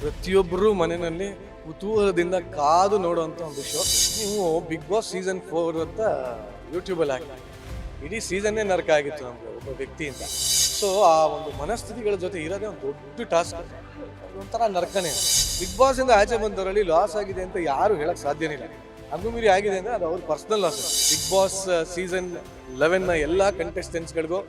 ಪ್ರತಿಯೊಬ್ಬರು ಮನೆಯಲ್ಲಿ ಕುತೂಹಲದಿಂದ ಕಾದು ನೋಡುವಂಥ ಒಂದು ಶೋ ನೀವು ಬಿಗ್ ಬಾಸ್ ಸೀಸನ್ ಫೋರ್ ಅಂತ ಯೂಟ್ಯೂಬಲ್ಲಿ ಹಾಕಿ. ಇಡೀ ಸೀಸನ್ನೇ ನರಕ ಆಗಿತ್ತು ನಮಗೆ ಒಬ್ಬ ವ್ಯಕ್ತಿಯಿಂದ. ಸೊ ಆ ಒಂದು ಮನಸ್ಥಿತಿಗಳ ಜೊತೆ ಇರೋದೇ ಒಂದು ದೊಡ್ಡ ಟಾಸ್ಕ್ ಒಂಥರ ನರಕನೇ. ಬಿಗ್ ಬಾಸ್ ಇಂದ ಆಚೆ ಬಂದವರಲ್ಲಿ ಲಾಸ್ ಆಗಿದೆ ಅಂತ ಯಾರು ಹೇಳಕ್ಕೆ ಸಾಧ್ಯನೇ ಇಲ್ಲ. ಹಂಗು ಮೀರಿ ಆಗಿದೆ ಅಂದ್ರೆ ಅದು ಅವ್ರ personal loss Bigg Boss season ಲೆವೆನ್ನ ಎಲ್ಲ ಕಂಟೆಸ್ಟೆಂಟ್ಸ್ಗಳಿಗೂ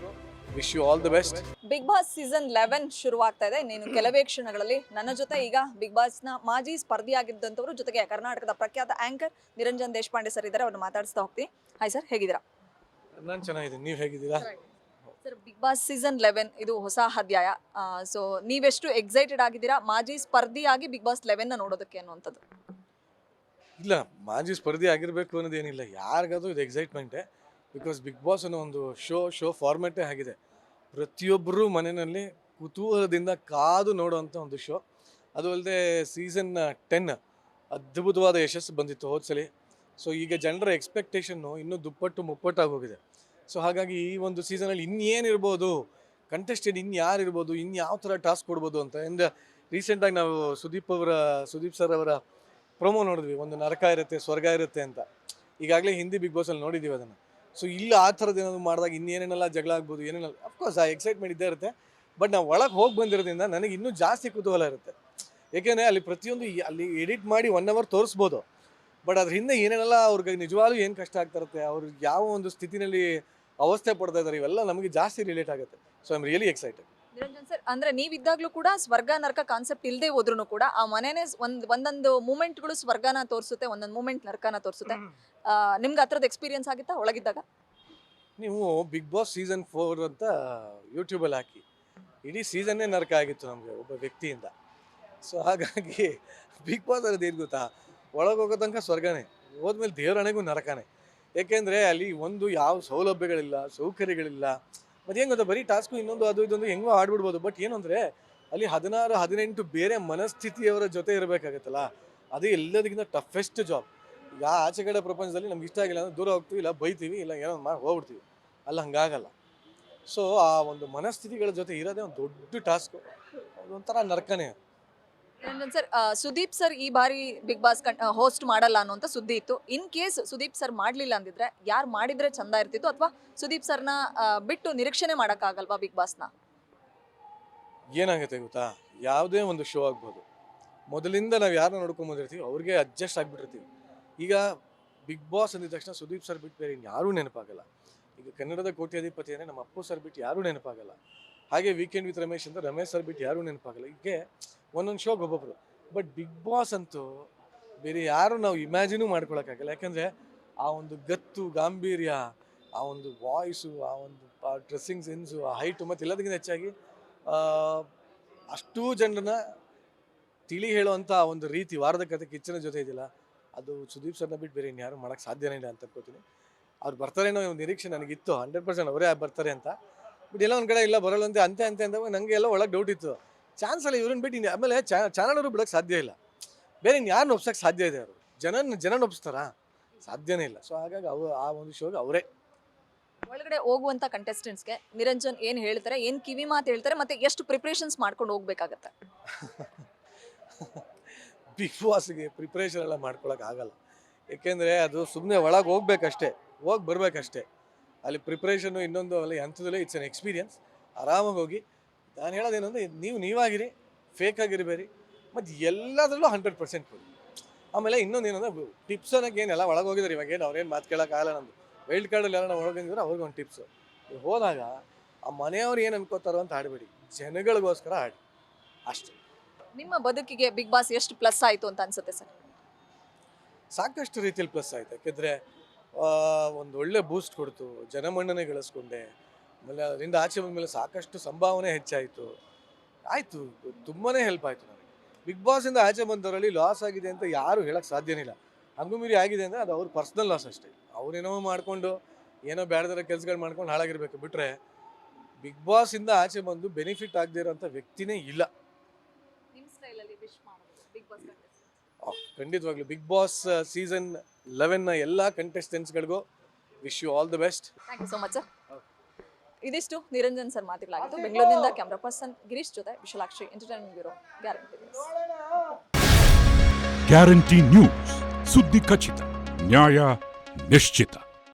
wish you all the best Bigg Boss season eleven ಶುರುವಾಗ್ತಾ ಇದೆ. ನೀನು ಕೆಲವೇ ಕ್ಷಣಗಳಲ್ಲಿ ನನ್ನ ಜೊತೆ ಈಗ ಬಿಗ್ ಬಾಸ್ನ ಮಾಜಿ ಸ್ಪರ್ಧಿಯಾಗಿದ್ದಂಥವರು ಜೊತೆಗೆ ಕರ್ನಾಟಕದ ಪ್ರಖ್ಯಾತ ಆಂಕರ್ ನಿರಂಜನ್ ದೇಶಪಾಂಡೆ ಸರ್ ಇದ್ದಾರೆ. ಅವ್ರನ್ನ ಮಾತಾಡಿಸ್ತಾ ಹೋಗ್ತೀನಿ. ಹಾಯ್ ಸರ್ ಹೇಗಿದ್ದೀರಾ? ನಾನು ಚೆನ್ನಾಗಿದ್ದೀನಿ. ನೀವು ಹೇಗಿದ್ದೀರಾ? Sir Bigg Boss season eleven ಇದು ಹೊಸ ಅಧ್ಯಾಯ. ಸೊ ನೀವೆಷ್ಟು ಎಕ್ಸೈಟೆಡ್ ಆಗಿದ್ದೀರಾ? ಮಾಜಿ ಸ್ಪರ್ಧಿಯಾಗಿ ಬಿಗ್ ಬಾಸ್ ಲೆವೆನ್ ನೋಡೋದಕ್ಕೆ ಅನ್ನುವಂಥದ್ದು. ಇಲ್ಲ ಮಾಜಿ ಸ್ಪರ್ಧಿ ಆಗಿರಬೇಕು ಅನ್ನೋದೇನಿಲ್ಲ. ಯಾರಿಗಾದ್ರೂ ಇದು ಎಕ್ಸೈಟ್ಮೆಂಟೇ ಬಿಕಾಸ್ ಬಿಗ್ ಬಾಸ್ ಅನ್ನೋ ಒಂದು ಶೋ ಶೋ ಫಾರ್ಮೆಟೇ ಆಗಿದೆ. ಪ್ರತಿಯೊಬ್ಬರು ಮನೆಯಲ್ಲಿ ಕುತೂಹಲದಿಂದ ಕಾದು ನೋಡುವಂಥ ಒಂದು ಶೋ ಅದು ಅಲ್ಲದೆ ಸೀಸನ್ ಟೆನ್ ಅದ್ಭುತವಾದ ಯಶಸ್ಸು ಬಂದಿತ್ತು ಹೋದ್ಸಲಿ. ಸೊ ಈಗ ಜನರ ಎಕ್ಸ್ಪೆಕ್ಟೇಷನ್ನು ಇನ್ನೂ ದುಪ್ಪಟ್ಟು ಮುಪ್ಪಟ್ಟಾಗಿ ಹೋಗಿದೆ. ಸೊ ಹಾಗಾಗಿ ಈ ಒಂದು ಸೀಸನಲ್ಲಿ ಇನ್ನೇನಿರ್ಬೋದು ಕಂಟೆಸ್ಟೆಂಟ್ ಇನ್ನು ಯಾರು ಇರ್ಬೋದು ಇನ್ನು ಯಾವ ಥರ ಟಾಸ್ಕ್ ಕೊಡ್ಬೋದು ಅಂತ. ಇಂದ ರೀಸೆಂಟಾಗಿ ನಾವು ಸುದೀಪ್ ಅವರ, ಸುದೀಪ್ ಸರ್ ಅವರ ಪ್ರೊಮೋ ನೋಡಿದ್ವಿ. ಒಂದು ನರಕ ಇರುತ್ತೆ, ಸ್ವರ್ಗ ಇರುತ್ತೆ ಅಂತ. ಈಗಾಗಲೇ ಹಿಂದಿ ಬಿಗ್ ಬಾಸಲ್ಲಿ ನೋಡಿದ್ದೀವಿ ಅದನ್ನು. ಸೊ ಇಲ್ಲಿ ಆ ಥರದ್ದು ಏನಾದ್ರು ಮಾಡಿದಾಗ ಇನ್ನೇನೇನೆಲ್ಲ ಜಗಳ ಆಗ್ಬೋದು, ಏನೇನಲ್ಲ ಅಫ್ಕೋರ್ಸ್ ಆ ಎಕ್ಸೈಟ್ಮೆಂಟ್ ಇದ್ದೇ ಇರುತ್ತೆ. ಬಟ್ ನಾವು ಒಳಗೆ ಹೋಗಿ ಬಂದಿರೋದ್ರಿಂದ ನನಗೆ ಇನ್ನೂ ಜಾಸ್ತಿ ಕುತೂಹಲ ಇರುತ್ತೆ. ಏಕೆಂದರೆ ಅಲ್ಲಿ ಪ್ರತಿಯೊಂದು ಅಲ್ಲಿ ಎಡಿಟ್ ಮಾಡಿ ಒನ್ ಅವರ್ ತೋರಿಸ್ಬೋದು. ಬಟ್ ಅದ್ರ ಹಿಂದೆ ಏನೇನೆಲ್ಲ ಅವ್ರಿಗೆ ನಿಜವಾಗ್ಲೂ ಏನು ಕಷ್ಟ ಆಗ್ತಾ ಇರುತ್ತೆ, ಅವ್ರು ಯಾವ ಒಂದು ಸ್ಥಿತಿನಲ್ಲಿ ಅವಸ್ಥೆ ಪಡ್ತಾ ಇದ್ದಾರೆ ಇವೆಲ್ಲ ನಮಗೆ ಜಾಸ್ತಿ ರಿಲೇಟ್ ಆಗುತ್ತೆ. So I am really excited Niranjan sir ಅಂದ್ರೆ ನೀವಿದ್ದಾಗ್ಲೂ ಕೂಡ ಸ್ವರ್ಗ ನರಕ ಕಾನ್ಸೆಪ್ಟ್ ಇಲ್ಲದೆ ಹೋದ್ರು ಕೂಡ ಆ ಮನೆನೇ ಒಂದ್ ಒಂದೊಂದು ಮೂಮೆಂಟ್ಗಳು ಸ್ವರ್ಗನ ತೋರಿಸುತ್ತೆ ಒಂದೊಂದು ಮೂಮೆಂಟ್ ನರಕನ ತೋರಿಸುತ್ತೆ. ನಿಮ್ಗೆ ಹತ್ರದ ಎಕ್ಸ್ಪೀರಿಯನ್ಸ್ ಆಗಿತ್ತಾ ಒಳಗಿದ್ದಾಗ? ನೀವು ಬಿಗ್ ಬಾಸ್ ಸೀಸನ್ ಫೋರ್ ಅಂತ ಯೂಟ್ಯೂಬಲ್ಲಿ ಹಾಕಿ. ಇಡೀ ಸೀಸನ್ನೇ ನರಕ ಆಗಿತ್ತು ನಮಗೆ ಒಬ್ಬ ವ್ಯಕ್ತಿಯಿಂದ. ಸೊ ಹಾಗಾಗಿ ಬಿಗ್ ಬಾಸ್ ಅನ್ನೋದು ಏನು ಗೊತ್ತಾ? ಒಳಗೆ ಹೋಗೋ ತನಕ ಸ್ವರ್ಗನೇ ಹೋದ್ಮೇಲೆ ದೇವರಣೆಗೂ ನರಕನೇ. ಏಕೆಂದರೆ ಅಲ್ಲಿ ಒಂದು ಯಾವ ಸೌಲಭ್ಯಗಳಿಲ್ಲ ಸೌಕರ್ಯಗಳಿಲ್ಲ. ಮತ್ತು ಏನು ಗೊತ್ತಾ, ಬರೀ ಟಾಸ್ಕು ಇನ್ನೊಂದು ಅದು ಇದೊಂದು ಹೆಂಗೋ ಆಡ್ಬಿಡ್ಬೋದು. ಬಟ್ ಏನು ಅಲ್ಲಿ ಹದಿನಾರು, ಹದಿನೆಂಟು ಬೇರೆ ಮನಸ್ಥಿತಿಯವರ ಜೊತೆ ಇರಬೇಕಾಗತ್ತಲ್ಲ, ಅದು ಎಲ್ಲದಕ್ಕಿಂತ ಟಫೆಸ್ಟ್ ಜಾಬ್ ಈಗ ಆಚೆ ಕಡೆ ಪ್ರಪಂಚದಲ್ಲಿ ನಮ್ಗೆ ಇಷ್ಟ ಆಗಿಲ್ಲ ಅಂದ್ರೆ ದೂರ ಹೋಗ್ತೀವಿ, ಇಲ್ಲ ಬೈತೀವಿ, ಇಲ್ಲ ಏನೋ ಮಾಡಿ ಹೋಗ್ಬಿಡ್ತೀವಿ. ಅಲ್ಲ, ಹಂಗಾಗಲ್ಲ. ಸೊ ಆ ಒಂದು ಮನಸ್ಥಿತಿಗಳ ಜೊತೆ ಇರೋದೇ ಒಂದು ದೊಡ್ಡ ಟಾಸ್ಕು ಅದೊಂಥರ ನರ್ಕನೇ. ಸರ್ ಸುದೀಪ್ ಸರ್ ಈ ಬಾರಿ ಬಿಗ್ ಬಾಸ್ ಹೋಸ್ಟ್ ಮಾಡಲ್ಲ ಅನ್ನುವಂಥ ಸುದ್ದಿ ಇತ್ತು. ಇನ್ ಕೇಸ್ ಸುದೀಪ್ ಸರ್ ಮಾಡ್ಲಿಲ್ಲ ಅಂದಿದ್ರೆ ಯಾರು ಮಾಡಿದ್ರೆ ಚಂದ ಇರ್ತಿತ್ತು ಅಥವಾ ಸುದೀಪ್ ಸರ್ನ ಬಿಟ್ಟು ನಿರೀಕ್ಷಣೆ ಮಾಡೋಕ್ಕಾಗಲ್ವಾ ಬಿಗ್ ಬಾಸ್ನ ಏನಾಗುತ್ತೆ ಗೊತ್ತಾ? ಯಾವುದೇ ಒಂದು ಶೋ ಆಗ್ಬೋದು. ಮೊದಲಿಂದ ನಾವು ಯಾರನ್ನ ನೋಡ್ಕೊಂಬಂದಿರ್ತೀವಿ ಅವ್ರಿಗೆ ಅಡ್ಜಸ್ಟ್ ಆಗಿಬಿಟ್ಟಿರ್ತೀವಿ. ಈಗ ಬಿಗ್ ಬಾಸ್ ಅಂದಿದ ತಕ್ಷಣ ಸುದೀಪ್ ಸರ್ ಬಿಟ್ಟು ಬೇರೆ ಯಾರೂ ನೆನಪಾಗಲ್ಲ. ಈಗ ಕನ್ನಡದ ಕೋಟ್ಯಾಧಿಪತಿ ಅಂದರೆ ನಮ್ಮ ಅಪ್ಪು ಸರ್ ಬಿಟ್ಟು ಯಾರೂ ನೆನಪಾಗಲ್ಲ. ಹಾಗೆ ವೀಕೆಂಡ್ ವಿತ್ ರಮೇಶ್ ಅಂತ ರಮೇಶ್ ಸರ್ ಬಿಟ್ಟು ಯಾರೂ ನೆನಪಾಗಲ್ಲ. ಹೀಗೆ ಒಂದೊಂದು ಶೋಗೆ ಒಬ್ಬೊಬ್ರು. ಬಟ್ ಬಿಗ್ ಬಾಸ್ ಅಂತೂ ಬೇರೆ ಯಾರು ನಾವು ಇಮ್ಯಾಜಿನೂ ಮಾಡ್ಕೊಳಕ್ಕಾಗಲ್ಲ. ಯಾಕಂದರೆ ಆ ಒಂದು ಗತ್ತು, ಗಾಂಭೀರ್ಯ, ಆ ಒಂದು ವಾಯ್ಸು ಆ ಒಂದು ಡ್ರೆಸ್ಸಿಂಗ್ ಸೆನ್ಸು ಆ ಹೈಟು ಮತ್ತು ಎಲ್ಲದಕ್ಕಿಂತ ಹೆಚ್ಚಾಗಿ ಅಷ್ಟೂ ಜನರನ್ನ ತಿಳಿ ಹೇಳುವಂಥ ಒಂದು ರೀತಿ ವಾರದ ಕತೆ ಕಿಚ್ಚನ ಜೊತೆ ಇದೆಯಲ್ಲ ಅದು ಸುದೀಪ್ ಸರ್ನ ಬಿಟ್ಟು ಬೇರೆ ಇನ್ಯಾರು ಮಾಡೋಕ್ಕೆ ಸಾಧ್ಯನೇ ಇಲ್ಲ ಅಂತ ಅನ್ಕೋತೀನಿ. ಅವ್ರು ಬರ್ತಾರೇನೋ ಒಂದು ನಿರೀಕ್ಷೆ ನನಗಿತ್ತು. ಹಂಡ್ರೆಡ್ ಪರ್ಸೆಂಟ್ ಅವರೇ ಬರ್ತಾರೆ ಅಂತ. ಬಟ್ ಎಲ್ಲ ಒಂದು ಕಡೆ ಇಲ್ಲ ಬರಲ್ಲ ಅಂತ ಅಂತೆ ಅಂತೆ ಅಂದಾಗ ನಂಗೆ ಎಲ್ಲ ಒಳಗೆ ಡೌಟ್ ಇತ್ತು. ಚಾನ್ಸ್ ಅಲ್ಲ ಇವ್ರನ್ನ ಬಿಟ್ಟು ಇನ್ನು ಆಮೇಲೆ ಚಾನಲ್ ಅವರು ಬಿಡೋಕ್ಕೆ ಸಾಧ್ಯ ಇಲ್ಲ. ಬೇರೆ ಇನ್ಯಾರನ್ನ ಒಪ್ಸೋಕ್ಕೆ ಸಾಧ್ಯ ಇದೆ ಅವರು? ಜನನ ಜನನ ಒಪ್ಸ್ತಾರಾ? ಸಾಧ್ಯನೇ ಇಲ್ಲ. ಸೊ ಹಾಗಾಗಿ ಅವು ಆ ಒಂದು ಶೋಗೆ ಅವರೇ. ಒಳಗಡೆ ಹೋಗುವಂತ ಕಂಟೆಸ್ಟೆಂಟ್ಸ್ಗೆ ನಿರಂಜನ್ ಏನು ಹೇಳ್ತಾರೆ ಏನು ಕಿವಿ ಮಾತು ಹೇಳ್ತಾರೆ ಮತ್ತೆ ಎಷ್ಟು ಪ್ರಿಪ್ರೇಷನ್ಸ್ ಮಾಡ್ಕೊಂಡು ಹೋಗ್ಬೇಕಾಗತ್ತೆ? ಬಿಗ್ ಬಾಸ್ಗೆ ಪ್ರಿಪ್ರೇಷನ್ ಎಲ್ಲ ಮಾಡ್ಕೊಳಕ್ ಆಗಲ್ಲ. ಏಕೆಂದರೆ ಅದು ಸುಮ್ಮನೆ ಒಳಗೆ ಹೋಗ್ಬೇಕಷ್ಟೇ. ಹೋಗಿ ಬರ್ಬೇಕಷ್ಟೇ. ಅಲ್ಲಿ ಪ್ರಿಪ್ರೇಷನ್ ಇನ್ನೊಂದು ಅಲ್ಲಿ ಹಂತದಲ್ಲೇ ಇಟ್ಸ್ ಅನ್ ಎಕ್ಸ್ಪೀರಿಯನ್ಸ್ ಆರಾಮಾಗಿ ಹೋಗಿ. ನಾನು ಹೇಳೋದೇನು ಅಂದರೆ ನೀವು ನೀವಾಗಿರಿ ಫೇಕ್ ಆಗಿರಬೇಡಿ ಮತ್ತು ಎಲ್ಲದರಲ್ಲೂ ಹಂಡ್ರೆಡ್ ಪರ್ಸೆಂಟ್ ಕೊಡಿ. ಆಮೇಲೆ ಇನ್ನೊಂದು ಏನಂದ್ರೆ ಟಿಪ್ಸ್ ಅನ್ನೋಕೆ ಏನೆಲ್ಲ ಒಳಗೆ ಹೋಗಿದ್ದಾರೆ ಇವಾಗ ಏನು ಅವ್ರೇನು ಮಾತು ಕೇಳೋಕ್ಕಾಗಲ್ಲ ನಮ್ಮದು ವೈಲ್ಡ್ ಕಾರ್ಡಲ್ಲಿ ಎಲ್ಲ ನಾವು ಒಳಗಿದ್ರೆ ಅವ್ರಿಗೆ ಒಂದು ಟಿಪ್ಸು ಹೋದಾಗ ಆ ಮನೆಯವ್ರು ಏನು ಅನ್ಕೋತಾರೋ ಅಂತ ಆಡಬೇಡಿ. ಜನಗಳಿಗೋಸ್ಕರ ಆಡಿ. ಅಷ್ಟೇ. ನಿಮ್ಮ ಬದುಕಿಗೆ ಬಿಗ್ ಬಾಸ್ ಎಷ್ಟು ಪ್ಲಸ್ ಆಯಿತು ಅಂತ ಅನ್ಸುತ್ತೆ ಸರ್? ಸಾಕಷ್ಟು ರೀತಿಯಲ್ಲಿ ಪ್ಲಸ್ ಆಯಿತು. ಯಾಕೆಂದರೆ ಒಂದು ಒಳ್ಳೆ ಬೂಸ್ಟ್ ಕೊಡ್ತು. ಜನಮನ್ನಣೆ ಗಳಿಸ್ಕೊಂಡೆ. ಆಮೇಲೆ ಅದರಿಂದ ಆಚೆ ಬಂದಮೇಲೆ ಸಾಕಷ್ಟು ಸಂಭಾವನೆ ಹೆಚ್ಚಾಯಿತು. ಆಯಿತು ತುಂಬಾ ಹೆಲ್ಪ್ ಆಯಿತು ನನಗೆ. ಬಿಗ್ ಬಾಸಿಂದ ಆಚೆ ಬಂದವರಲ್ಲಿ ಲಾಸ್ ಆಗಿದೆ ಅಂತ ಯಾರು ಹೇಳಕ್ಕೆ ಸಾಧ್ಯನೇ ಇಲ್ಲ. ಹಂಗು ಮೀರಿ ಆಗಿದೆ ಅಂದರೆ ಅದು ಅವ್ರ ಪರ್ಸ್ನಲ್ ಲಾಸ್ ಅಷ್ಟೇ. ಅವ್ರೇನೋ ಮಾಡಿಕೊಂಡು, ಏನೋ ಬೇಡದಿರೋ ಕೆಲಸಗಳು ಮಾಡ್ಕೊಂಡು ಹಾಳಾಗಿರ್ಬೇಕು. ಬಿಟ್ಟರೆ ಬಿಗ್ ಬಾಸಿಂದ ಆಚೆ ಬಂದು ಬೆನಿಫಿಟ್ ಆಗದೇ ಇರೋಂಥ ವ್ಯಕ್ತಿನೇ ಇಲ್ಲ. ಖಂಡಿತವಾಗ್ಲೂ ಬಿಗ್ ಬಾಸ್ ಸೀಸನ್ ಲೆವೆನ್ನ ಎಲ್ಲ ಕಂಟೆಸ್ಟೆಂಟ್ಸ್ಗಳಿಗೂ wish you all the best thank you so much sir ಇದಿಷ್ಟು ನಿರಂಜನ್ ಸರ್ ಮಾತುಗಳಾಗಿತ್ತು ಬೆಂಗಳೂರಿನಿಂದ ಕ್ಯಾಮ್ರಾ ಪರ್ಸನ್ ಗಿರೀಶ್ ಜೊತೆ Vishalakshi entertainment bureau guarantee guarantee news ಸುದ್ದಿ ಖಚಿತ ನ್ಯಾಯ ನಿಶ್ಚಿತ.